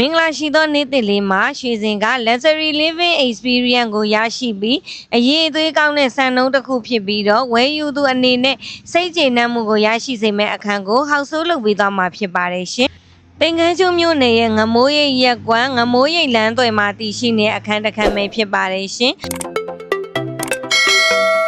မင်္ဂလာရှိသောနေ့တစ်လေးမှာရွှေစင်က luxury living experience ကိုရရှိပြီးအရေးအသွေးကောင်းတဲ့စံနှုန်းတစ်ခုဖြစ်ပြီးတော့ဝယ်ယူသူအနေနဲ့စိတ်ကျေနပ်မှုကိုရရှိစေမယ့်အခန်းကိုဟောက်ဆိုးလုပ်ပေးသွားမှာဖြစ်ပါတယ်ရှင်။ပင်ကန်းကျွန်းမြို့နယ်ရဲ့ငမိုးရိပ်ရက်ကွမ်းငမိုးရိပ်လမ်းသွယ်မှာတည်ရှိနေတဲ့အခန်းတစ်ခန်းပဲဖြစ်ပါတယ်ရှင်။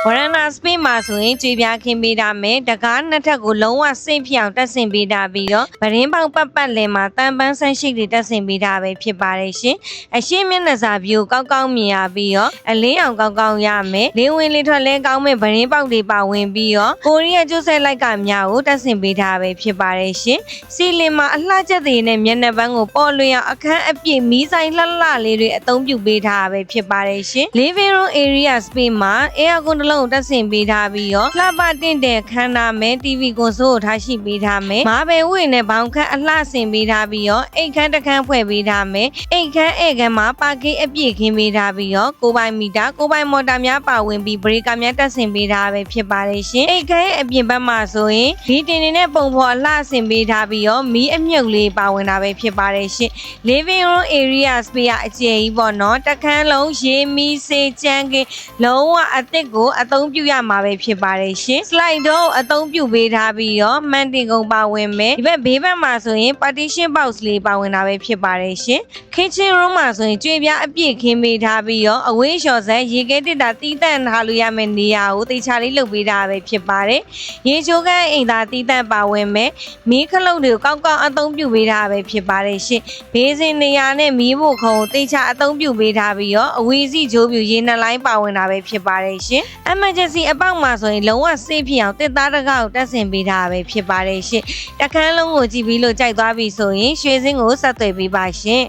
ဝရဏစပင်းမှာဆိုရင်ကြွေပြားခင်းပေးတာမယ်တကားနှစ်ထပ်ကိုလုံးဝစိတ်ဖြောင်တက်ဆင်ပေးတာပြီးတော့ဗရင်ပေါက်ပတ်ပတ်လည်မှာတန်ပန်းဆန်းရှိတွေတက်ဆင်ပေးတာပဲဖြစ်ပါတယ်ရှင်အရှိမျက်နှာစာပြိုကောက်ကောက်မြင်ရပြီးတော့အလင်းအောင်ကောက်ကောက်ရမယ်လင်းဝင်လေးထွက်လဲကောင်းမဲ့ဗရင်ပေါက်တွေပါဝင်ပြီးတော့ကိုရီးယားကျိုးဆက်လိုက်ကများကိုတက်ဆင်ပေးတာပဲဖြစ်ပါတယ်ရှင်စီလင်မှာအလှချက်တွေနဲ့မျက်နှာပန်းကိုပေါ်လွင်အောင်အခန်းအပြည့်မီးဆိုင်လှလှလေးတွေအသုံးပြုပေးထားတာပဲဖြစ်ပါတယ်ရှင် living room area space မှာ air con တစ်လုံးကိုတက်ဆင်ပေးထားပြီးတော့လှပတင့်တဲ့ခန်းနာမယ် TV ကွန်ဆိုးကိုထားရှိပေးထားမယ်မာဘယ်ဝိနဲ့ဘောင်ခန်းအလှဆင်ပေးထားပြီးတော့အိတ်ခန်းတစ်ခန်းဖွဲ့ပေးထားမယ်အိတ်ခန်းဧကန်းမှာပါကင်းအပြည့်ခင်းပေးထားပြီးတော့ကိုပိုင်မီတာကိုပိုင်မော်တာများပါဝင်ပြီးဘရေကာများတက်ဆင်ပေးထားပဲဖြစ်ပါတယ်ရှင်အိတ်ခန်းရဲ့အပြင်ဘက်မှာဆိုရင်ဒီတင်နေတဲ့ပုံဖော်အလှဆင်ပေးထားပြီးတော့မီးအမြုပ်လေးပါဝင်တာပဲဖြစ်ပါတယ်ရှင် living room area space ကအကျယ်ကြီးပေါ့နော်တခန်းလုံးရေမီးစေးကြမ်းကင်းလုံးဝအသစ်ကိုအသုံးပြုရမှာပဲဖြစ်ပါတယ်ရှင် slide door ကိုအသုံးပြုပေးထားပြီးတော့မှန်တင်ကုန်ပါဝင်မယ်ဒီဘက်ဘေးဘက်မှာဆိုရင် partition box လေးပါဝင်တာပဲဖြစ်ပါတယ်ရှင် kitchen room မှာဆိုရင်ကြွေပြားအပြည့်ခင်းပေးထားပြီးတော့အဝေးလျှော်ဆက်ရေခဲတစ်တာတီးတန့်ထားလို့ရမယ့်နေရာကိုတေချာလေးလုပ်ပေးထားပဲဖြစ်ပါတယ်ရေချိုးကန်းအိမ်သာတီးတန့်ပါဝင်မယ်မီးခလုတ်တွေကိုကောက်ကောက်အသုံးပြုပေးထားပဲဖြစ်ပါတယ်ရှင်ဘေးစင်နေရာနဲ့မီးဖို့ခုံကိုတေချာအသုံးပြုပေးထားပြီးတော့အဝေးစီဂျိုးပြူရေနှလိုင်းပါဝင်တာပဲဖြစ်ပါတယ်ရှင် emergency အပေါက်မှာဆိုရင်လုံးဝစေးဖြစ်အောင်တစ်သားတစ်ကောက်တက်ဆင်ပေးထားပဲဖြစ်ပါတယ်ရှင်တခန်းလုံးကိုကြည့်ပြီးလို့ကြိုက်သွားပြီဆိုရင်ရွှေစင်းကိုဆက်သွယ်ပေးပါရှင်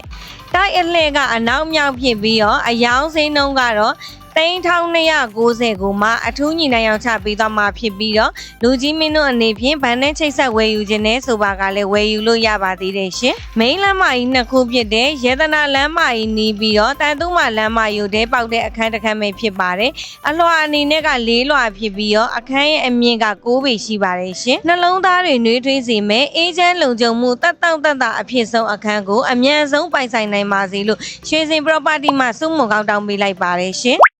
တိုက်အလှဲ့ကအနောက်မြောက်ဖြစ်ပြီးတော့အယောင်စိမ်းနှုံးကတော့ 3290ကိုမှအထူးညီနိုင်အောင်ချပေးသွားမှာဖြစ်ပြီးတော့လူကြီးမင်းတို့အနေဖြင့်ဗန်နဲ့ချိတ်ဆက်ဝယ်ယူခြင်းနဲ့ဆိုပါကလည်းဝယ်ယူလို့ရပါသေးတယ်ရှင်။မိန်းလမ်းမကြီးနှစ်ခုဖြစ်တဲ့ရေတနာလမ်းမကြီးနီးပြီးတော့တန်တုမလမ်းမကြီးကိုတဲပေါက်တဲ့အခန်းတစ်ခန်းပဲဖြစ်ပါတယ်။အလွှာအနေနဲ့က၄လွှာဖြစ်ပြီးတော့အခန်းရဲ့အမြင့်က6ပေရှိပါတယ်ရှင်။နှလုံးသားတွေနှွေးထွေးစေမဲ့အေးချမ်းလုံခြုံမှုတက်တောင့်တက်တာအဖြစ်ဆုံးအခန်းကိုအမြန်ဆုံးပိုင်ဆိုင်နိုင်ပါစေလို့ရွှေစင် property မှာစုမှုကောင်းတောင်းပေးလိုက်ပါတယ်ရှင်။